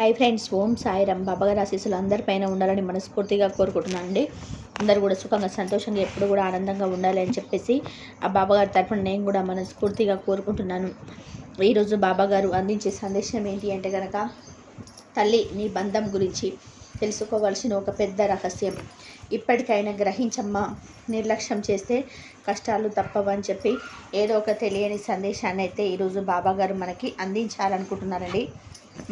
Hi friends ఓం సాయిరామ్. బాబాగారి ఆశీస్సులు అందరిపైన ఉండాలని మనస్ఫూర్తిగా కోరుకుంటున్నాను అండి. అందరూ కూడా సుఖంగా సంతోషంగా ఎప్పుడు కూడా ఆనందంగా ఉండాలి అని చెప్పేసి ఆ బాబాగారి తరఫున నేను కూడా మనస్ఫూర్తిగా కోరుకుంటున్నాను. ఈరోజు బాబాగారు అందించే సందేశం ఏంటి అంటే కనుక తల్లి నీ బంధం గురించి తెలుసుకోవాల్సిన ఒక పెద్ద రహస్యం. ఇప్పటికైనా గ్రహించమ్మా నిర్లక్ష్యం చేస్తే కష్టాలు తప్పవని చెప్పి ఏదో ఒక తెలియని సందేశాన్ని అయితే ఈరోజు బాబాగారు మనకి అందించాలనుకుంటున్నారండి.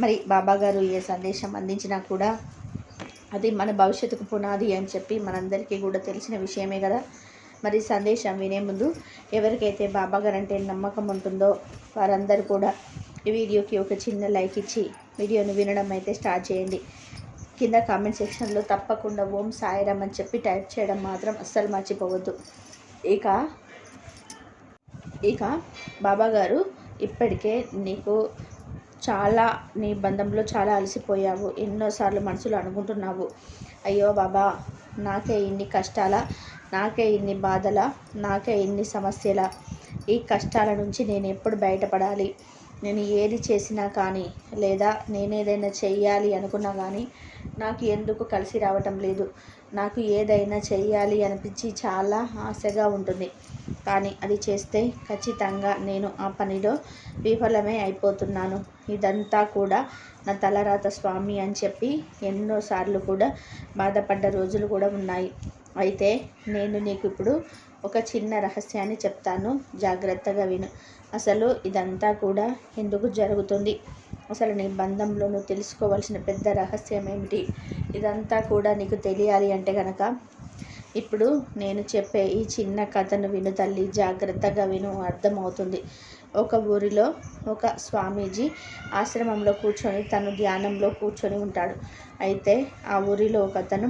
మరి బాబాగారు ఏ సందేశం అందించినా కూడా అది మన భవిష్యత్తుకు పునాది అని చెప్పి మనందరికీ కూడా తెలిసిన విషయమే కదా. మరి సందేశం వినే ముందు ఎవరికైతే బాబాగారు అంటే నమ్మకం ఉంటుందో వారందరూ కూడా ఈ వీడియోకి ఒక చిన్న లైక్ ఇచ్చి వీడియోను వినడం అయితే స్టార్ట్ చేయండి. కింద కామెంట్ సెక్షన్లో తప్పకుండా ఓం సాయిరామ్ అని చెప్పి టైప్ చేయడం మాత్రం అస్సలు మర్చిపోవద్దు. ఇక ఇక బాబాగారు ఇప్పటికే నీకు చాలా నీ బంధంలో చాలా అలసిపోయావు. ఎన్నోసార్లు మనసులో అనుకుంటున్నావు. అయ్యో బాబా నాకే ఇన్ని కష్టాల నాకే ఇన్ని బాధల నాకే ఇన్ని సమస్యల. ఈ కష్టాల నుంచి నేను ఎప్పుడు బయటపడాలి? నేను ఏది చేసినా కానీ లేదా నేనేదైనా చెయ్యాలి అనుకున్నా కానీ నాకు ఎందుకు కలిసి రావటం లేదు. నాకు ఏదైనా చేయాలి అనిపించి చాలా ఆశగా ఉంటుంది. కానీ అది చేస్తే ఖచ్చితంగా నేను ఆ పనిలో విఫలమే అయిపోతున్నాను. ఇదంతా కూడా నా తలరాత స్వామి అని చెప్పి ఎన్నోసార్లు కూడా బాధపడ్డ రోజులు కూడా ఉన్నాయి. అయితే నేను నీకు ఇప్పుడు ఒక చిన్న రహస్యాన్ని చెప్తాను. జాగ్రత్తగా విను. అసలు ఇదంతా కూడా ఎందుకు జరుగుతుంది? అసలు నీ బంధంలో నువ్వు తెలుసుకోవాల్సిన పెద్ద రహస్యం ఏమిటి? ఇదంతా కూడా నీకు తెలియాలి అంటే కనుక ఇప్పుడు నేను చెప్పే ఈ చిన్న కథను విను తల్లి జాగ్రత్తగా విను అర్థమవుతుంది. ఒక ఊరిలో ఒక స్వామీజీ ఆశ్రమంలో కూర్చొని తను ధ్యానంలో కూర్చొని ఉంటాడు. అయితే ఆ ఊరిలో ఒక అతను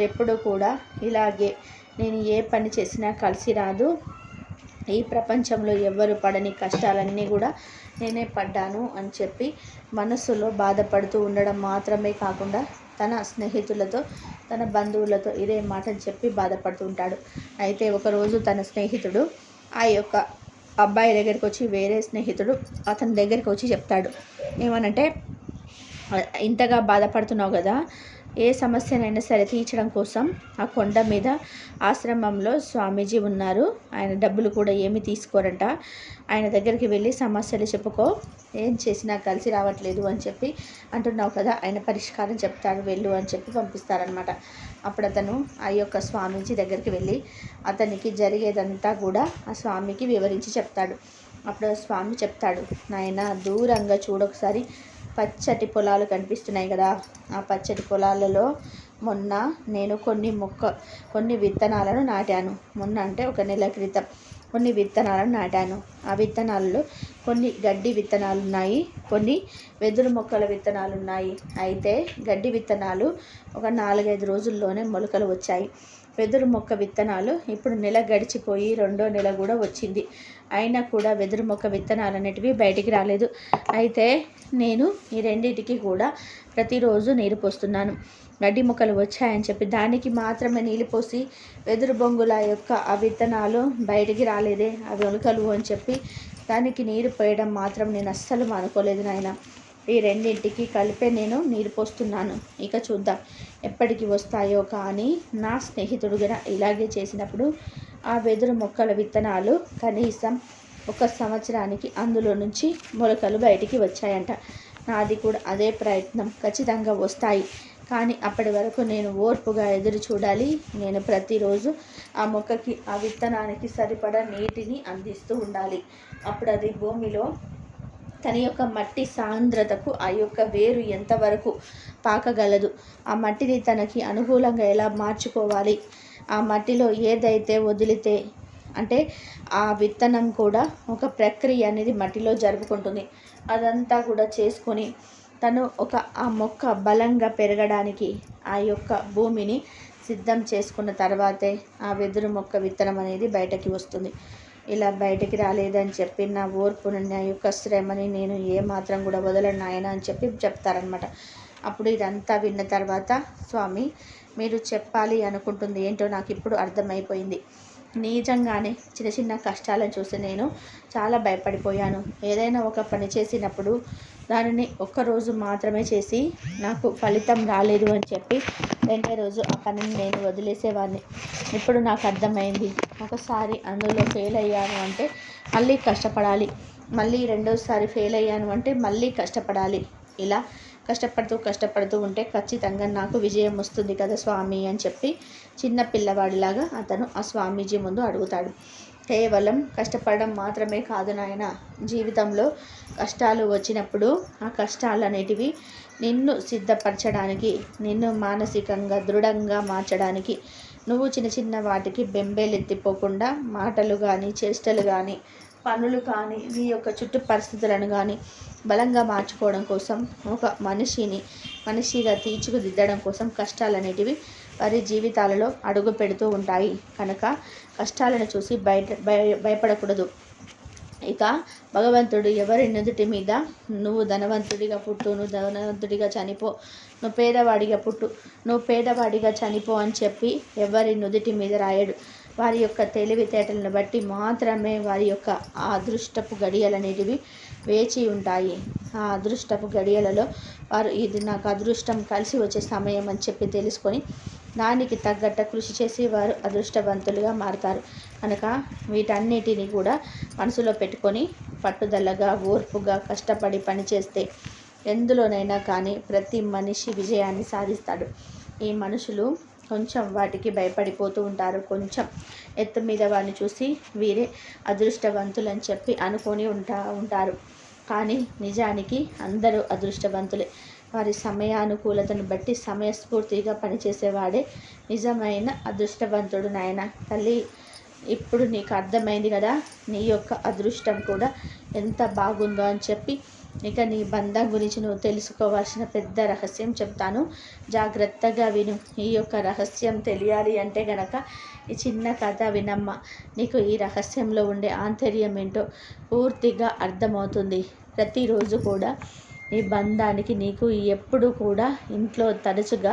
ఎప్పుడు కూడా ఇలాగే నేను ఏ పని చేసినా కలిసి రాదు. ఈ ప్రపంచంలో ఎవ్వరు పడని కష్టాలన్నీ కూడా నేనే పడ్డాను అని చెప్పి మనస్సులో బాధపడుతూ ఉండడం మాత్రమే కాకుండా తన స్నేహితులతో తన బంధువులతో ఇదే మాటని చెప్పి బాధపడుతూ ఉంటాడు. అయితే ఒకరోజు తన స్నేహితుడు ఆ యొక్క అబ్బాయి దగ్గరికి వచ్చి వేరే స్నేహితుడు అతని దగ్గరికి వచ్చి చెప్తాడు. ఏమనంటే ఇంతగా బాధపడుతున్నావు కదా ఏ సమస్యనైనా సరే తీర్చడం కోసం ఆ కొండ మీద ఆశ్రమంలో స్వామీజీ ఉన్నారు. ఆయన డబ్బులు కూడా ఏమి తీసుకోరంట. ఆయన దగ్గరికి వెళ్ళి సమస్యలు చెప్పుకో. ఏం చేసినా కలిసి రావట్లేదు అని చెప్పి అంటున్నావు కదా ఆయన పరిష్కారం చెప్తాడు వెళ్ళు అని చెప్పి పంపిస్తారనమాట అప్పుడు అతను ఆ యొక్క స్వామీజీ దగ్గరికి వెళ్ళి అతనికి జరిగేదంతా కూడా ఆ స్వామికి వివరించి చెప్తాడు. అప్పుడు స్వామి చెప్తాడు నాయన దూరంగా చూడొకసారి పచ్చటి పొలాలు కనిపిస్తున్నాయి కదా. ఆ పచ్చటి పొలాలలో మొన్న నేను కొన్ని మొక్క కొన్ని విత్తనాలను నాటాను. మొన్న అంటే ఒక నెల క్రితం కొన్ని విత్తనాలను నాటాను. ఆ విత్తనాలలో కొన్ని గడ్డి విత్తనాలు ఉన్నాయి కొన్ని వెదురు మొక్కల విత్తనాలు ఉన్నాయి. అయితే గడ్డి విత్తనాలు ఒక నాలుగైదు రోజుల్లోనే మొలకలు వచ్చాయి. వెదురు మొక్క విత్తనాలు ఇప్పుడు నెల గడిచిపోయి రెండో నెల కూడా వచ్చింది. అయినా కూడా వెదురు మొక్క విత్తనాలు అనేటివి బయటికి రాలేదు. అయితే నేను ఈ రెండింటికి కూడా ప్రతిరోజు నీరు పోస్తున్నాను. గడ్డి మొక్కలు వచ్చాయని చెప్పి దానికి మాత్రమే నీళ్ళు పోసి వెదురు బొంగుల యొక్క ఆ విత్తనాలు బయటికి రాలేదే అవి ఉలకలు అని చెప్పి దానికి నీరు పోయడం మాత్రం నేను అస్సలు అనుకోలేదు నాయన. ఈ రెండింటికి కలిపే నేను నీరు పోస్తున్నాను. ఇక చూద్దాం ఎప్పటికి వస్తాయో కానీ నా స్నేహితుడు ఇలాగే చేసినప్పుడు ఆ వెదురు మొక్కల విత్తనాలు కనీసం ఒక సంవత్సరానికి అందులో నుంచి మొలకలు బయటికి వచ్చాయంట. నాది కూడా అదే ప్రయత్నం. ఖచ్చితంగా వస్తాయి. కానీ అప్పటి వరకు నేను ఓర్పుగా ఎదురు చూడాలి. నేను ప్రతిరోజు ఆ మొక్కకి ఆ విత్తనానికి సరిపడా నీటిని అందిస్తూ ఉండాలి. అప్పుడు అది భూమిలో తన యొక్క మట్టి సాంద్రతకు ఆ యొక్క వేరు ఎంతవరకు పాకగలదు. ఆ మట్టిని తనకి అనుకూలంగా ఎలా మార్చుకోవాలి? ఆ మట్టిలో ఏదైతే వదిలితే అంటే ఆ విత్తనం కూడా ఒక ప్రక్రియ అనేది మట్టిలో జరుపుకుంటుంది. అదంతా కూడా చేసుకొని తను ఒక ఆ మొక్క బలంగా పెరగడానికి ఆ యొక్క భూమిని సిద్ధం చేసుకున్న తర్వాతే ఆ వెదురు మొక్క విత్తనం అనేది బయటకి వస్తుంది. ఇలా బయటికి రాలేదని చెప్పి నా ఓర్పును నా యొక్క శ్రమని నేను ఏ మాత్రం కూడా వదలను ఆయన అని చెప్పి చెప్తారనమాట అప్పుడు ఇదంతా విన్న తర్వాత స్వామి మీరు చెప్పాలి అనుకుంటుంది ఏంటో నాకు ఇప్పుడు అర్థమైపోయింది. నిజంగానే చిన్న చిన్న కష్టాలను చూసి నేను చాలా భయపడిపోయాను. ఏదైనా ఒక పని చేసినప్పుడు దానిని ఒక్కరోజు మాత్రమే చేసి నాకు ఫలితం రాలేదు అని చెప్పి రెండే రోజు ఆ పనిని నేను వదిలేసేవాడిని ఇప్పుడు నాకు అర్థమైంది. ఒకసారి అందులో ఫెయిల్ అయ్యాను అంటే మళ్ళీ కష్టపడాలి. మళ్ళీ రెండోసారి ఫెయిల్ అయ్యాను అంటే మళ్ళీ కష్టపడాలి. ఇలా కష్టపడుతూ కష్టపడుతూ ఉంటే ఖచ్చితంగా నాకు విజయం వస్తుంది కదా స్వామి అని చెప్పి చిన్న పిల్లవాడిలాగా అతను ఆ స్వామీజీ ముందు అడుగుతాడు. కేవలం కష్టపడడం మాత్రమే కాదు నాయన జీవితంలో కష్టాలు వచ్చినప్పుడు ఆ కష్టాలు అనేటివి నిన్ను సిద్ధపరచడానికి నిన్ను మానసికంగా దృఢంగా మార్చడానికి నువ్వు చిన్న చిన్న వాటికి బెంబేలెత్తిపోకుండా మాటలు కానీ చేష్టలు కానీ పనులు కానీ నీ యొక్క చుట్టూ పరిస్థితులను కానీ బలంగా మార్చుకోవడం కోసం ఒక మనిషిని మనిషిగా తీర్చిదిద్దడం కోసం కష్టాలు అనేటివి వారి జీవితాలలో అడుగు పెడుతూ ఉంటాయి. కనుక కష్టాలను చూసి బయట భయ భయపడకూడదు. ఇక భగవంతుడు ఎవరి నుదుటి మీద నువ్వు ధనవంతుడిగా పుట్టు నువ్వు ధనవంతుడిగా చనిపో నువ్వు పేదవాడిగా పుట్టు నువ్వు పేదవాడిగా చనిపో అని చెప్పి ఎవరి నుదుటి మీద రాయడు. వారి యొక్క తెలివితేటలను బట్టి మాత్రమే వారి యొక్క అదృష్టపు గడియలు అనేటివి వేచి ఉంటాయి. ఆ అదృష్టపు గడియలలో వారు ఇది నాకు అదృష్టం కలిసి వచ్చే సమయం అని చెప్పి తెలుసుకొని దానికి తగ్గట్ట కృషి చేసి వారు అదృష్టవంతులుగా మారుతారు. కనుక వీటన్నిటిని కూడా మనసులో పెట్టుకొని పట్టుదలగా ఓర్పుగా కష్టపడి పనిచేస్తే ఎందులోనైనా కానీ ప్రతి మనిషి విజయాన్ని సాధిస్తాడు. ఈ మనుషులు కొంచెం వాటికి భయపడిపోతూ ఉంటారు. కొంచెం ఎత్తు మీద వాడిని చూసి వీరే అదృష్టవంతులని చెప్పి అనుకొని ఉంటా ఉంటారు. కానీ నిజానికి అందరూ అదృష్టవంతులే. వారి సమయానుకూలతను బట్టి సమయస్ఫూర్తిగా పనిచేసేవాడే నిజమైన అదృష్టవంతుడు నాయన. తల్లి ఇప్పుడు నీకు అర్థమైంది కదా? నీ యొక్క అదృష్టం కూడా ఎంత బాగుందో అని చెప్పి ఇక నీ బంధం గురించి నువ్వు తెలుసుకోవాల్సిన పెద్ద రహస్యం చెప్తాను. జాగ్రత్తగా విను. ఈ యొక్క రహస్యం తెలియాలి అంటే గనక ఈ చిన్న కథ వినమ్మ. నీకు ఈ రహస్యంలో ఉండే ఆంతర్యం ఏంటో పూర్తిగా అర్థమవుతుంది. ప్రతిరోజు కూడా ఈ బంధానికి నీకు ఎప్పుడు కూడా ఇంట్లో తరచుగా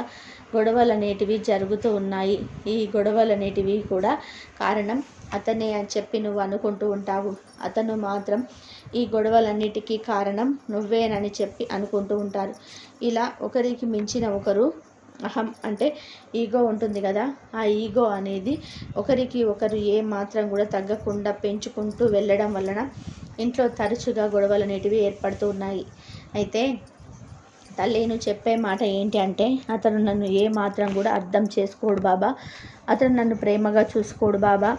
గొడవలు అనేటివి జరుగుతూ ఉన్నాయి. ఈ గొడవలు అనేటివి కూడా కారణం అతనే అని చెప్పి నువ్వు అనుకుంటూ ఉంటావు. అతను మాత్రం ఈ గొడవలన్నిటికీ కారణం నువ్వేనని చెప్పి అనుకుంటూ ఉంటారు. ఇలా ఒకరికి మించిన ఒకరు అహం అంటే ఈగో ఉంటుంది కదా ఆ ఈగో అనేది ఒకరికి ఒకరు ఏ మాత్రం కూడా తగ్గకుండా పెంచుకుంటూ వెళ్ళడం వలన ఇంట్లో తరచుగా గొడవలు అనేటివి ఏర్పడుతూ ఉన్నాయి. అయితే తల్లి నువ్వు చెప్పే మాట ఏంటి అంటే అతను నన్ను ఏ మాత్రం కూడా అర్థం చేసుకోడు బాబా. అతను నన్ను ప్రేమగా చూసుకోడు బాబా.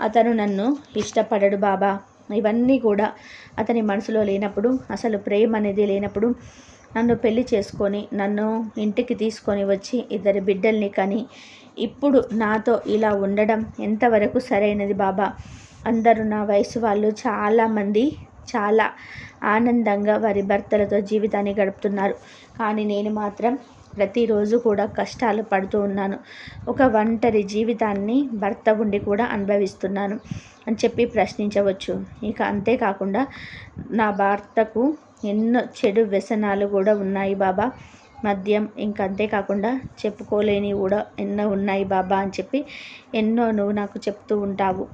అతను నన్ను ఇష్టపడడు బాబా. ఇవన్నీ కూడా అతని మనసులో లేనప్పుడు అసలు ప్రేమ అనేది లేనప్పుడు నన్ను పెళ్ళి చేసుకొని నన్ను ఇంటికి తీసుకొని వచ్చి ఇద్దరు బిడ్డల్ని కానీ ఇప్పుడు నాతో ఇలా ఉండడం ఎంతవరకు సరైనది బాబా? అందరూ నా వయసు వాళ్ళు చాలామంది చాలా ఆనందంగా వారి భర్తలతో జీవితాన్ని గడుపుతున్నారు. కానీ నేను మాత్రం ప్రతిరోజు కూడా కష్టాలు పడుతూ ఉన్నాను. ఒక ఒంటరి జీవితాన్ని భర్త ఉండి కూడా అనుభవిస్తున్నాను అని చెప్పి ప్రశ్నించవచ్చు. ఇక అంతేకాకుండా నా భర్తకు ఎన్నో చెడు వ్యసనాలు కూడా ఉన్నాయి బాబా. మద్యం ఇంకా అంతేకాకుండా చెప్పుకోలేని కూడా ఎన్నో ఉన్నాయి బాబా అని చెప్పి ఎన్నో నువ్వు నాకు చెప్తూ ఉంటావు.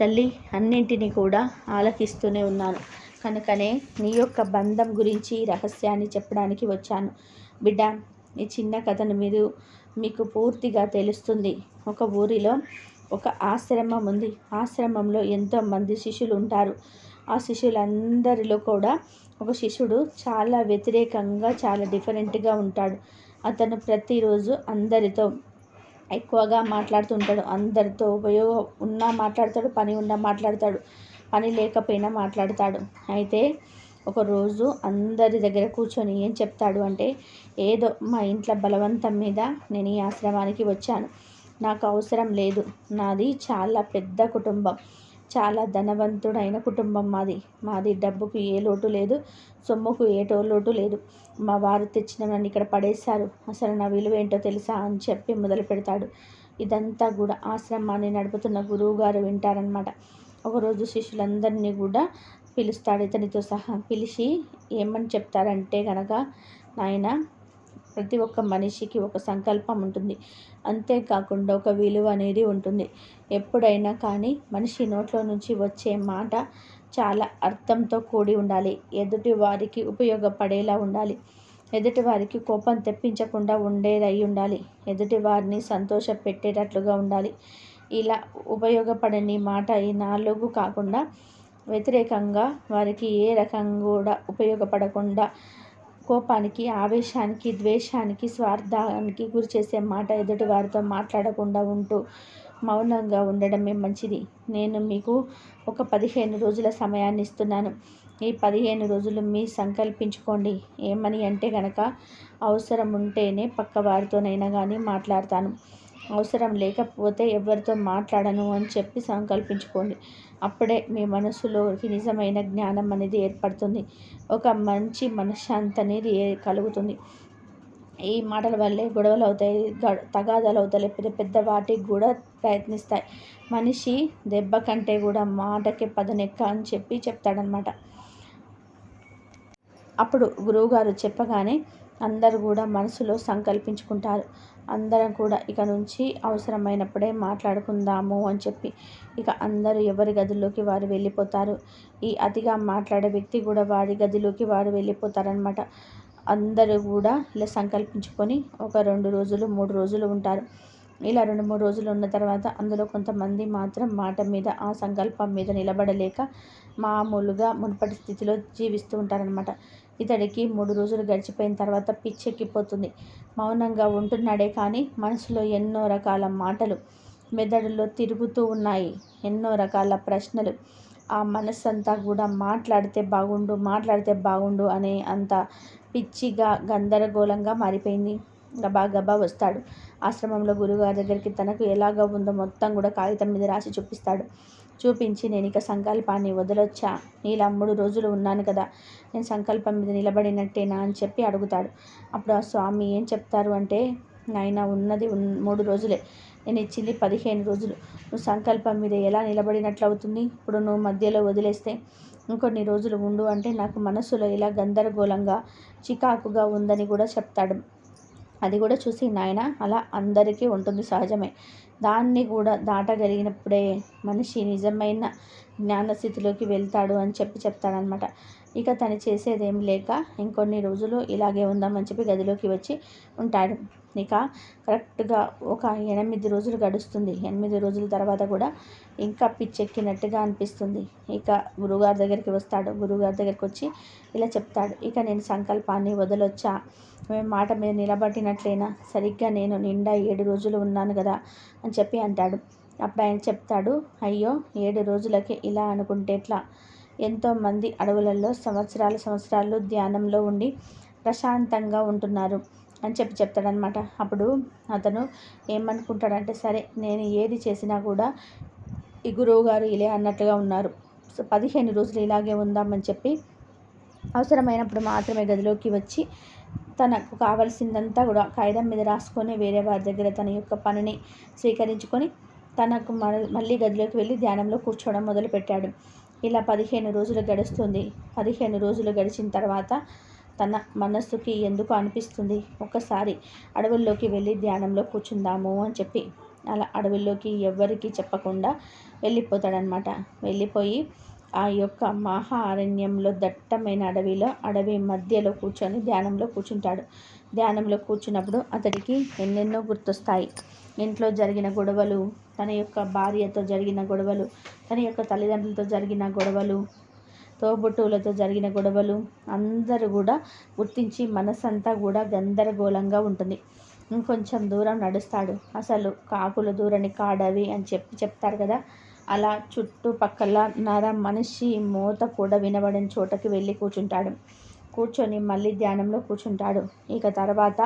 తల్లి అన్నింటినీ కూడా ఆలకిస్తూనే ఉన్నాను. కనుకనే నీ యొక్క బంధం గురించి రహస్యాన్ని చెప్పడానికి వచ్చాను. బిడ్డ ఈ చిన్న కథను మీరు మీకు పూర్తిగా తెలుస్తుంది. ఒక ఊరిలో ఒక ఆశ్రమం ఉంది. ఆశ్రమంలో ఎంతోమంది శిష్యులు ఉంటారు ఆ శిష్యులందరిలో కూడా ఒక శిష్యుడు చాలా వ్యతిరేకంగా చాలా డిఫరెంట్గా ఉంటాడు. అతను ప్రతిరోజు అందరితో ఎక్కువగా మాట్లాడుతుంటాడు. అందరితో ఉపయోగం ఉన్నా మాట్లాడతాడు పని ఉన్నా మాట్లాడతాడు పని లేకపోయినా మాట్లాడతాడు. అయితే ఒకరోజు అందరి దగ్గర కూర్చొని ఏం చెప్తాడు అంటే ఏదో మా ఇంట్లో బలవంతం మీద నేను ఈ ఆశ్రమానికి వచ్చాను. నాకు అవసరం లేదు. నాది చాలా పెద్ద కుటుంబం. చాలా ధనవంతుడైన కుటుంబం మాది. మాది డబ్బుకు ఏ లోటు లేదు. సొమ్ముకు ఏ లోటు లేదు. మా వారు తెచ్చిన నన్ను ఇక్కడ పడేశారు. అసలు నా విలువ ఏంటో తెలుసా? అని చెప్పి మొదలు పెడతాడు. ఇదంతా కూడా ఆశ్రమాన్ని నడుపుతున్న గురువు గారు వింటారనమాట ఒకరోజు శిష్యులందరినీ కూడా పిలుస్తాడు ఇతనితో సహా. పిలిచి ఏమని చెప్తారంటే కనుక నాయన ప్రతి ఒక్క మనిషికి ఒక సంకల్పం ఉంటుంది. అంతేకాకుండా ఒక విలువ అనేది ఉంటుంది. ఎప్పుడైనా కానీ మనిషి నోట్లో నుంచి వచ్చే మాట చాలా అర్థంతో కూడి ఉండాలి. ఎదుటి వారికి ఉపయోగపడేలా ఉండాలి. ఎదుటి వారికి కోపం తెప్పించకుండా ఉండేదై ఉండాలి. ఎదుటి వారిని సంతోష పెట్టేటట్లుగా ఉండాలి. ఇలా ఉపయోగపడని మాట ఈ నాలుగు కాకుండా వ్యతిరేకంగా వారికి ఏ రకం కూడా ఉపయోగపడకుండా కోపానికి ఆవేశానికి ద్వేషానికి స్వార్థానికి గురి చేసే మాట ఎదుటి వారితో మాట్లాడకుండా ఉంటూ మౌనంగా ఉండడమే మంచిది. నేను మీకు ఒక పదిహేను రోజుల సమయాన్ని ఇస్తున్నాను. ఈ పదిహేను రోజులు మీ సంకల్పించుకోండి. ఏమని అంటే కనుక అవసరం ఉంటేనే పక్క వారితోనైనా కానీ మాట్లాడతాను. అవసరం లేకపోతే ఎవరితో మాట్లాడను అని చెప్పి సంకల్పించుకోండి. అప్పుడే మీ మనసులోకి నిజమైన జ్ఞానం అనేది ఏర్పడుతుంది. ఒక మంచి మనశ్శాంతి అనేది కలుగుతుంది. ఈ మాటల వల్లే గొడవలు అవుతాయి తగాదాలు అవుతాయి పెద్ద పెద్ద వాటికి కూడా ప్రయత్నిస్తాయి. మనిషి దెబ్బ కంటే కూడా మాటకి పదనెక్క అని చెప్పి చెప్తాడనమాట అప్పుడు గురువుగారు చెప్పగానే అందరూ కూడా మనసులో సంకల్పించుకుంటారు. అందరం కూడా ఇక నుంచి అవసరమైనప్పుడే మాట్లాడుకుందాము అని చెప్పి ఇక అందరూ ఎవరి గదిలోకి వారు వెళ్ళిపోతారు. ఈ అతిగా మాట్లాడే వ్యక్తి కూడా వారి గదిలోకి వారు వెళ్ళిపోతారనమాట అందరూ కూడా ఇలా సంకల్పించుకొని ఒక రెండు రోజులు మూడు రోజులు ఉంటారు. ఇలా రెండు మూడు రోజులు ఉన్న తర్వాత అందులో కొంతమంది మాత్రం మాట మీద ఆ సంకల్పం మీద నిలబడలేక మామూలుగా మునుపటి స్థితిలో జీవిస్తూ ఉంటారనమాట ఇతడికి మూడు రోజులు గడిచిపోయిన తర్వాత పిచ్చెక్కిపోతుంది. మౌనంగా ఉంటున్నాడే కానీ మనసులో ఎన్నో రకాల మాటలు మెదడులో తిరుగుతూ ఉన్నాయి. ఎన్నో రకాల ప్రశ్నలు. ఆ మనస్సంతా కూడా మాట్లాడితే బాగుండు మాట్లాడితే బాగుండు అనే అంత పిచ్చిగా గందరగోళంగా మారిపోయింది. గబా గబా వస్తాడు. ఆశ్రమంలో గురుగారి దగ్గరికి తనకు ఎలాగ ఉందో మొత్తం కూడా కాగితం మీద రాసి చూపిస్తాడు. చూపించి నేను ఇక సంకల్పాన్ని వదలొచ్చా? ఇలా మూడు రోజులు ఉన్నాను కదా నేను సంకల్పం మీద నిలబడినట్టేనా అని చెప్పి అడుగుతాడు. అప్పుడు ఆ స్వామి ఏం చెప్తారు అంటే నాయన ఉన్నది మూడు రోజులే. నేను ఇచ్చింది పదిహేను రోజులు. నువ్వు సంకల్పం మీద ఎలా నిలబడినట్లు అవుతుంది ఇప్పుడు నువ్వు మధ్యలో వదిలేస్తే ఇంకొన్ని రోజులు ఉండు అంటే నాకు మనసులో ఇలా గందరగోళంగా చికాకుగా ఉందని కూడా చెప్తాడు. అది కూడా చూసి నాయన అలా అందరికీ ఉంటుంది సహజమే. దాన్ని కూడా దాటగలిగినప్పుడే మనిషి నిజమైన జ్ఞానస్థితిలోకి వెళ్తాడు అని చెప్పి చెప్తాడనమాట ఇక తను చేసేదేం లేక ఇంకొన్ని రోజులు ఇలాగే ఉందామని చెప్పి గదిలోకి వచ్చి ఉంటాడు. ఇక కరెక్ట్గా ఒక ఎనిమిది రోజులు గడుస్తుంది. ఎనిమిది రోజుల తర్వాత కూడా ఇంకా పిచ్చెక్కినట్టుగా అనిపిస్తుంది. ఇక గురుగారి దగ్గరికి వస్తాడు. గురుగారి దగ్గరికి వచ్చి ఇలా చెప్తాడు. ఇక నేను సంకల్పాన్ని వదలొచ్చా? మేము మాట మీద నిలబడినట్లయినా సరిగ్గా నేను నిండా ఏడు రోజులు ఉన్నాను కదా అని చెప్పి అంటాడు. అప్పుడు ఆయన చెప్తాడు అయ్యో ఏడు రోజులకి ఇలా అనుకుంటే ఎట్లా? ఎంతోమంది అడవులలో సంవత్సరాలు సంవత్సరాలు ధ్యానంలో ఉండి ప్రశాంతంగా ఉంటున్నారు అని చెప్పి చెప్తాడనమాట అప్పుడు అతను ఏమనుకుంటాడంటే సరే నేను ఏది చేసినా కూడా ఈ గురువు గారు ఇలా అన్నట్టుగా ఉన్నారు. సో పదిహేను రోజులు ఇలాగే ఉందామని చెప్పి అవసరమైనప్పుడు మాత్రమే గదిలోకి వచ్చి తనకు కావలసిందంతా కూడా కాగితం మీద రాసుకొని వేరే వారి దగ్గర తన యొక్క పనిని స్వీకరించుకొని తనకు మళ్ళీ గదిలోకి వెళ్ళి ధ్యానంలో కూర్చోవడం మొదలుపెట్టాడు. ఇలా పదిహేను రోజులు గడుస్తుంది. పదిహేను రోజులు గడిచిన తర్వాత తన మనస్సుకి ఎందుకు అనిపిస్తుంది? ఒకసారి అడవుల్లోకి వెళ్ళి ధ్యానంలో కూర్చుందాము అని చెప్పి అలా అడవుల్లోకి ఎవ్వరికీ చెప్పకుండా వెళ్ళిపోతాడనమాట వెళ్ళిపోయి ఆ యొక్క మహా అరణ్యంలో దట్టమైన అడవిలో అడవి మధ్యలో కూర్చొని ధ్యానంలో కూర్చుంటాడు. ధ్యానంలో కూర్చున్నప్పుడు అతడికి ఎన్నెన్నో గుర్తొస్తాయి. ఇంట్లో జరిగిన గొడవలు తన యొక్క భార్యతో జరిగిన గొడవలు తన యొక్క తల్లిదండ్రులతో జరిగిన గొడవలు తోబుట్టువులతో జరిగిన గొడవలు అందరూ కూడా గుర్తించి మనసంతా కూడా గందరగోళంగా ఉంటుంది. ఇంకొంచెం దూరం నడుస్తాడు. అసలు కాకులు దూరని కాడవి అని చెప్పి చెప్తారు కదా. అలా చుట్టుపక్కల నర మనిషి మూత కూడా వినబడిన చోటకి వెళ్ళి కూర్చుంటాడు. కూర్చొని మళ్ళీ ధ్యానంలో కూర్చుంటాడు. ఇక తర్వాత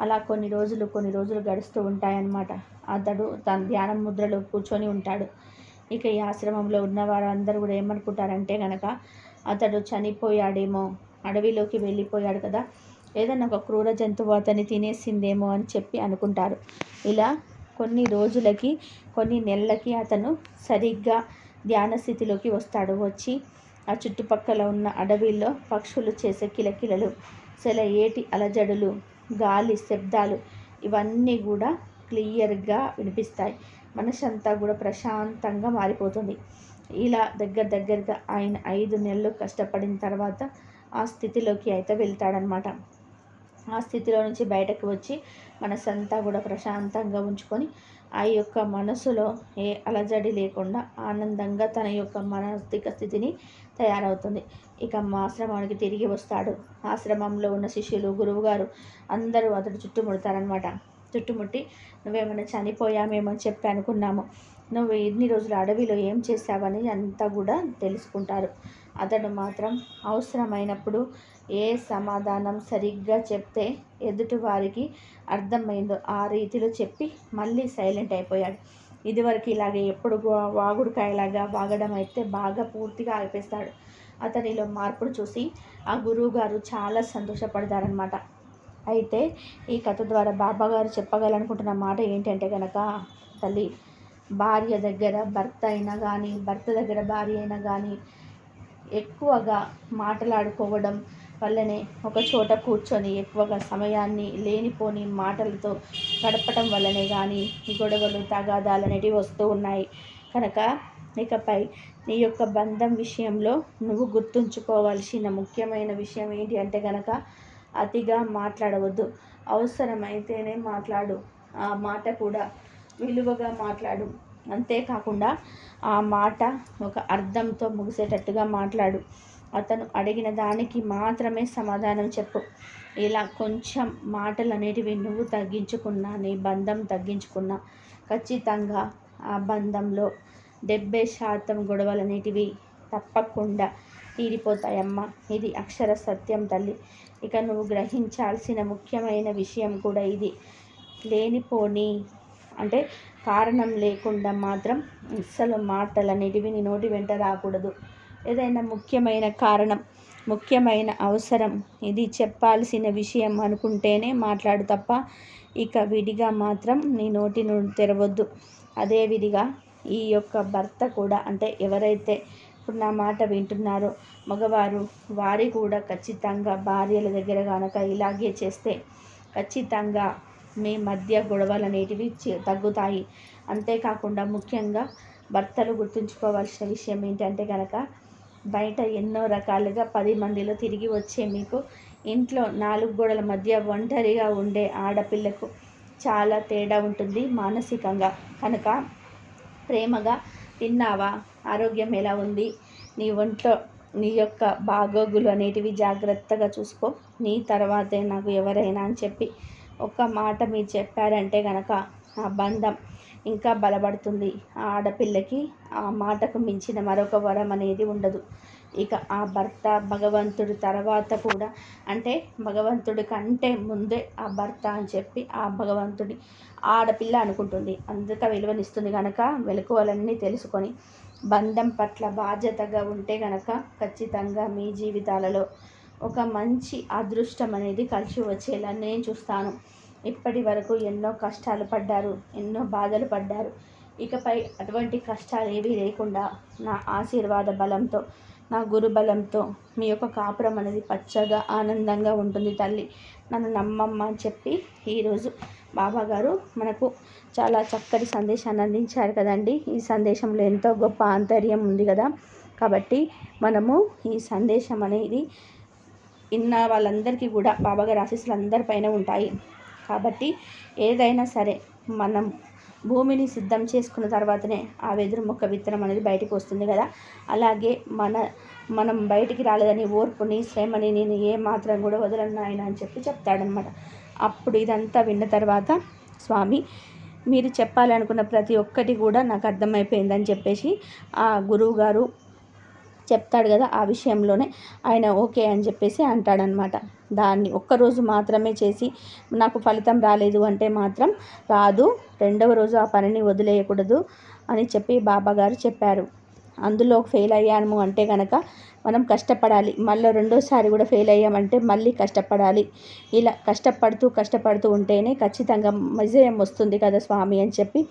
అలా కొన్ని రోజులు కొన్ని రోజులు గడుస్తూ ఉంటాయన్నమాట. అతడు తన ధ్యానం ముద్రలో కూర్చొని ఉంటాడు. ఇక ఈ ఆశ్రమంలో ఉన్న వారందరూ కూడా ఏమనుకుంటారంటే కనుక అతడు చనిపోయాడేమో అడవిలోకి వెళ్ళిపోయాడు కదా. ఏదన్నా ఒక క్రూర జంతువు అతన్ని తినేసిందేమో అని చెప్పి అనుకుంటారు. ఇలా కొన్ని రోజులకి కొన్ని నెలలకి అతను సరిగ్గా ధ్యాన స్థితిలోకి వస్తాడు. వచ్చి ఆ చుట్టుపక్కల ఉన్న అడవిలో పక్షులు చేసే కిలకిలలు సెల ఏటి అలజడులు గాలి శబ్దాలు ఇవన్నీ కూడా క్లియర్గా వినిపిస్తాయి. మనసు అంతా కూడా ప్రశాంతంగా మారిపోతుంది. ఇలా దగ్గర దగ్గరగా ఆయన ఐదు నెలలు కష్టపడిన తర్వాత ఆ స్థితిలోకి అయితే వెళ్తాడనమాట. ఆ స్థితిలో నుంచి బయటకు వచ్చి మనసంతా కూడా ప్రశాంతంగా ఉంచుకొని ఆ యొక్క మనసులో ఏ అలజడి లేకుండా ఆనందంగా తన యొక్క మానసిక స్థితిని తయారవుతుంది. ఇక మా ఆశ్రమానికి తిరిగి వస్తాడు. ఆశ్రమంలో ఉన్న శిష్యులు గురువుగారు అందరూ అతడు చుట్టుముడతారనమాట చుట్టుముట్టి నువ్వేమైనా చనిపోయామేమో చెప్పి అనుకున్నాము. నువ్వు ఎన్ని రోజులు అడవిలో ఏం చేశావని అంతా కూడా తెలుసుకుంటారు. అతడు మాత్రం అవసరమైనప్పుడు ఏ సమాధానం సరిగ్గా చెప్తే ఎదుటి వారికి అర్థమైందో ఆ రీతిలో చెప్పి మళ్ళీ సైలెంట్ అయిపోయాడు. ఇదివరకు ఇలాగే ఎప్పుడు వాగుడుకాయలాగా వాగడం అయితే బాగా పూర్తిగా ఆగిపేస్తాడు అతనిలో మార్పును చూసి ఆ గురువు గారు చాలా సంతోషపడతారనమాట అయితే ఈ కథ ద్వారా బాబాగారు చెప్పగలనుకుంటున్న మాట ఏంటంటే కనుక తల్లి భార్య దగ్గర భర్త అయినా కానీ భర్త దగ్గర భార్య అయినా కానీ ఎక్కువగా మాట్లాడుకోవడం వల్లనే ఒక చోట కూర్చొని ఎక్కువగా సమయాన్ని లేనిపోని మాటలతో గడపటం వల్లనే కానీ గొడవలు తగాదాలు అనేటివి వస్తూ ఉన్నాయి. కనుక ఇకపై నీ యొక్క బంధం విషయంలో నువ్వు గుర్తుంచుకోవాల్సిన ముఖ్యమైన విషయం ఏంటి అంటే కనుక అతిగా మాట్లాడవద్దు. అవసరమైతేనే మాట్లాడు. ఆ మాట కూడా విలువగా మాట్లాడు. అంతేకాకుండా ఆ మాట ఒక అర్థంతో ముగిసేటట్టుగా మాట్లాడు. అతను అడిగిన దానికి మాత్రమే సమాధానం చెప్పు. ఇలా కొంచెం మాటలు అనేటివి నువ్వు తగ్గించుకున్నా నీ బంధం తగ్గించుకున్నా ఖచ్చితంగా ఆ బంధంలో డెబ్బై శాతం గొడవలు అనేటివి తప్పకుండా తీరిపోతాయమ్మా. ఇది అక్షర సత్యం తల్లి. ఇక నువ్వు గ్రహించాల్సిన ముఖ్యమైన విషయం కూడా ఇది. లేనిపోని అంటే కారణం లేకుండా మాత్రం అస్సలు మాటలు అనేటివి నీ నోటి వెంట రాకూడదు. ఏదైనా ముఖ్యమైన కారణం ముఖ్యమైన అవసరం ఇది చెప్పాల్సిన విషయం అనుకుంటేనే మాట్లాడు తప్ప ఇక విడిగా మాత్రం నీ నోటి నుండి తెరవద్దు. అదే విధిగా ఈ యొక్క భర్త కూడా అంటే ఎవరైతే ఇప్పుడు నా మాట వింటున్నారో మగవారు వారి కూడా ఖచ్చితంగా భార్యల దగ్గర కనుక ఇలాగే చేస్తే ఖచ్చితంగా మీ మధ్య గొడవలు అనేటివి తగ్గుతాయి. అంతేకాకుండా ముఖ్యంగా భర్తలు గుర్తుంచుకోవాల్సిన విషయం ఏంటంటే కనుక బయట ఎన్నో రకాలుగా పది మందిలో తిరిగి వచ్చే మీకు ఇంట్లో నాలుగు గోడల మధ్య ఒంటరిగా ఉండే ఆడపిల్లకు చాలా తేడా ఉంటుంది మానసికంగా. కనుక ప్రేమగా తిన్నావా? ఆరోగ్యం ఎలా ఉంది? నీ ఒంట్లో నీ యొక్క బాగోగులు అనేటివి జాగ్రత్తగా చూసుకో. నీ తర్వాతే నాకు ఎవరైనా అని చెప్పి ఒక మాట మీరు చెప్పారంటే కనుక ఆ బంధం ఇంకా బలపడుతుంది. ఆ ఆడపిల్లకి ఆ మాటకు మించిన మరొక వరం అనేది ఉండదు. ఇక ఆ భర్త భగవంతుడి తర్వాత కూడా అంటే భగవంతుడి కంటే ముందే ఆ భర్త అని చెప్పి ఆ భగవంతుడి ఆడపిల్ల అనుకుంటుంది. అందుక విలువనిస్తుంది కనుక వెలుకువలన్నీ తెలుసుకొని బంధం పట్ల బాధ్యతగా ఉంటే కనుక ఖచ్చితంగా మీ జీవితాలలో ఒక మంచి అదృష్టం అనేది కలిసి వచ్చేలా నేను చూస్తాను. ఇప్పటి వరకు ఎన్నో కష్టాలు పడ్డారు ఎన్నో బాధలు పడ్డారు. ఇకపై అటువంటి కష్టాలు ఏవీ లేకుండా నా ఆశీర్వాద బలంతో నా గురు బలంతో మీ యొక్క కాపురం అనేది పచ్చగా ఆనందంగా ఉంటుంది తల్లి. నన్ను నమ్మమ్మ అని చెప్పి ఈరోజు బాబా గారు మనకు చాలా చక్కటి సందేశాన్ని అందించారు కదండి. ఈ సందేశంలో ఎంతో గొప్ప ఆంతర్యం ఉంది కదా. కాబట్టి మనము ఈ సందేశం అనేది ఇన్న వాళ్ళందరికీ కూడా బాబాగారి ఆశీస్సులు అందరిపైన ఉంటాయి. కాబట్టి ఏదైనా సరే మనం భూమిని సిద్ధం చేసుకున్న తర్వాతనే ఆ వెదురు మొక్క విత్తనం అనేది బయటకు వస్తుంది కదా. అలాగే మన మనం బయటికి రాలేదని ఓర్పుని శ్రమని నేను ఏ మాత్రం కూడా వదలను ఆయన అని చెప్పి చెప్తాడనమాట అప్పుడు ఇదంతా విన్న తర్వాత స్వామి మీరు చెప్పాలనుకున్న ప్రతి ఒక్కటి కూడా నాకు అర్థమైపోయిందని చెప్పేసి ఆ గురువు గారు చెప్తాడు కదా ఆ విషయంలోనే. ఆయన ఓకే అని చెప్పేసి అంటాడనమాట. దాన్ని ఒక్కరోజు మాత్రమే చేసి నాకు ఫలితం రాలేదు అంటే మాత్రం రాదు రెండవ రోజు ఆ పనిని వదిలేయకూడదు అని చెప్పి బాబాగారు చెప్పారు. అందులో ఫెయిల్ అయ్యాము అంటే కనుక మనం కష్టపడాలి. మళ్ళీ రెండోసారి కూడా ఫెయిల్ అయ్యామంటే మళ్ళీ కష్టపడాలి. ఇలా కష్టపడుతూ కష్టపడుతూ ఉంటేనే ఖచ్చితంగా విజయం వస్తుంది కదా స్వామి అని చెప్పి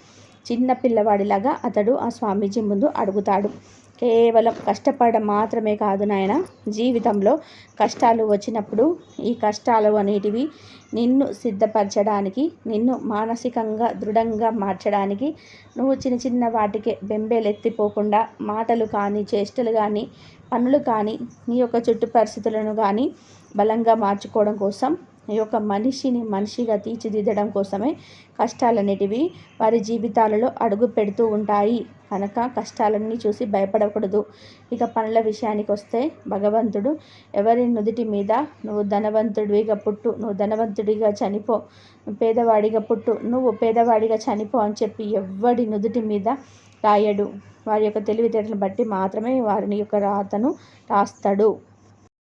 చిన్న పిల్లవాడిలాగా అతడు ఆ స్వామీజీ ముందు అడుగుతాడు. కేవలం కష్టపడడం మాత్రమే కాదు నాయన. జీవితంలో కష్టాలు వచ్చినప్పుడు ఈ కష్టాలు అనేటివి నిన్ను సిద్ధపరచడానికి నిన్ను మానసికంగా దృఢంగా మార్చడానికి నువ్వు చిన్న చిన్న వాటికే బెంబేలెత్తిపోకుండా మాటలు కానీ చేష్టలు కానీ పనులు కానీ నీ యొక్క చుట్టు పరిస్థితులను కానీ బలంగా మార్చుకోవడం కోసం యొక్క మనిషిని మనిషిగా తీర్చిదిద్దడం కోసమే కష్టాలనేటివి వారి జీవితాలలో అడుగు పెడుతూ ఉంటాయి. కనుక కష్టాలన్నీ చూసి భయపడకూడదు. ఇక పనుల విషయానికి వస్తే భగవంతుడు ఎవరి నుదుటి మీద నువ్వు ధనవంతుడిగా పుట్టు నువ్వు ధనవంతుడిగా చనిపో పేదవాడిగా పుట్టు నువ్వు పేదవాడిగా చనిపో అని చెప్పి ఎవడి నుదుటి మీద రాయడు. వారి యొక్క తెలివితేటలను బట్టి మాత్రమే వారిని యొక్క రాతను రాస్తాడు.